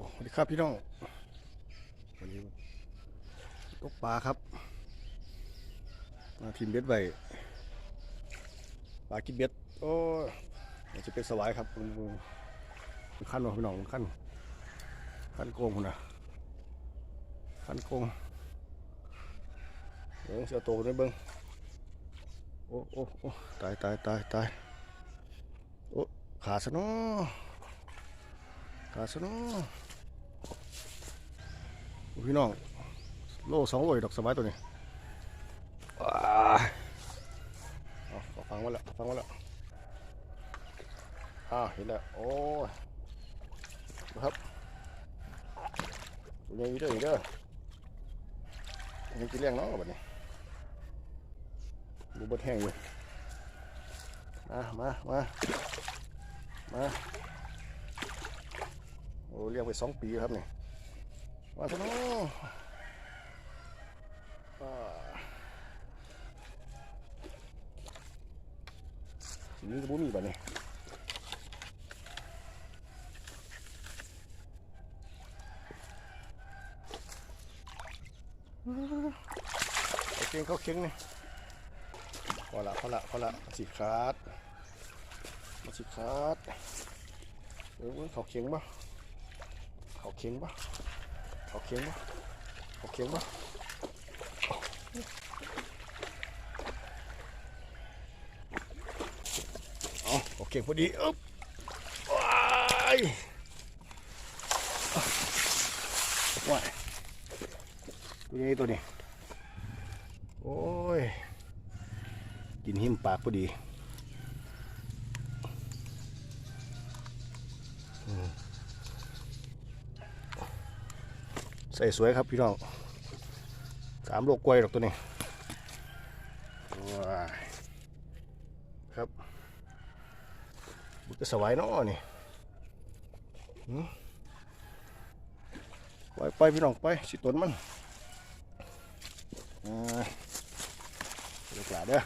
วัสดีครับพี่น้องวันนี้ตกปลาครับ มาทีมเบ็ดไว้ปลากินเบ็ดโอ้ยจะเป็นสวายครับมันขั้นวะพี่น้องขั้นขั้นโกงคุณนะขั้นโกงเดี๋ยวเสียโตนได้เบิ้งโอ้โอ้โอ้ตายตายตายตายโอ้ขาดซะเนาะขาดซะเนาะโอ้ พี่น้อง โลสองโลอยู่ดอกสบายตัวนี้ว้าเอาเอาฟังไว้และฟังไว้และอ่าเห็นแล้ว โอ้ยดูครับตัวใหญ่อยู่เด้ออยู่เด้อยังกินเลี้ยงเนาะบัดนี้ดูบดแห้งอยู่มามามามาโอ้เลี้ยงไปสองปีแล้วครับนี่มาเถอะเนาะอ่าทีนี้ก็บ่มีบัดนี้เขาเก่งเขาเก่งนี่พอละพอละพอละมันสิขาดมันสิขาดเออเขาเก่งบ่เขาเข็งปะ เขาเข็งปะเขาเข็งปะเอาเขาเข็งพอดีอึ๊บว้ายว้ายตัวนี้ตัวนี้โอ้ย กินหิมปากพอดี ใส่สวยครับพี่น้องสามโลกล้วยหรอกตัวนี้ว้าครับบุกสวายเนาะนี่ไปไปพี่น้องไปสิตนมันอ่าเดี๋ยวกลาเด้อ